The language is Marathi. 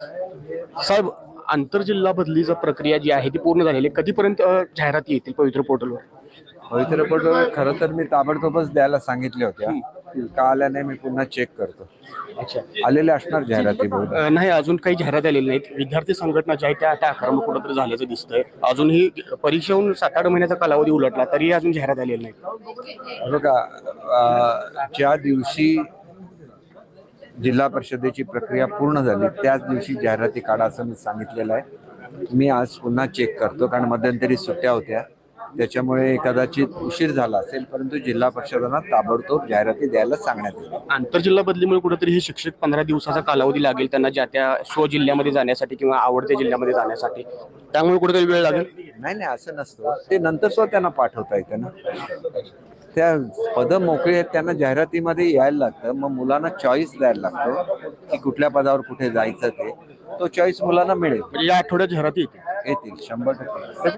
साहेब आंतरजिल्हा बदलीचा प्रक्रिया जी आहे ती पूर्ण झालेली आहे कधीपर्यंत अ, जाहिराती येतील पवित्र पोर्टलवर? पवित्र पटोळे खरं तर मी ताबडतोबच द्यायला सांगितले होत्या. का आल्या नाही मी पुन्हा चेक करतो. अच्छा. आलेले असणार जाहिराती बहुधा. अ, नाही अजून काही जाहिरात आलेली नाहीत. विद्यार्थी संघटना ज्या आहेत त्या त्या आक्रमक कुठंतरी झाल्याचं दिसतंय. अजूनही परीक्षा होऊन सात आठ महिन्याचा कालावधी उलटला तरी अजून जाहिरात आलेली नाही बघा अं, ज्या दिवशी जिल्हा परिषदेची प्रक्रिया पूर्ण झाली. त्याच दिवशी जाहिराती काढा असं मी सांगितलेलं आहे. मी आज पुन्हा चेक करतो कारण मध्यंतरी सुट्ट्या होत्या. त्याच्यामुळे कदाचित उशीर झाला असेल परंतु जिल्हा परिषदांना ताबडतोब जाहिराती द्यायला सांगण्यात येईल. आंतरजिल्हा बदलीमुळे कुठेतरी हे शिक्षक पंधरा दिवसाचा कालावधी लागेल त्यांना ज्या त्या स्वजिल्ह्यामध्ये जाण्यासाठी किंवा आवडत्या जिल्ह्यामध्ये जाण्यासाठी. त्यामुळे कुठेतरी वेळ लागेल? नाही नाही असं नसतं. ते नंतर सुद्धा त्यांना पाठवता येतं ना. त्या पद मोकळी आहेत त्यांना जाहिरातीमध्ये यायला लागतं. मग मुलांना चॉईस द्यायला लागतो की कुठल्या पदावर कुठे जायचं ते. तो चॉईस मुलांना मिळेल. म्हणजे या आठवड्यात जाहिराती येतील. येतील शंभर टक्के.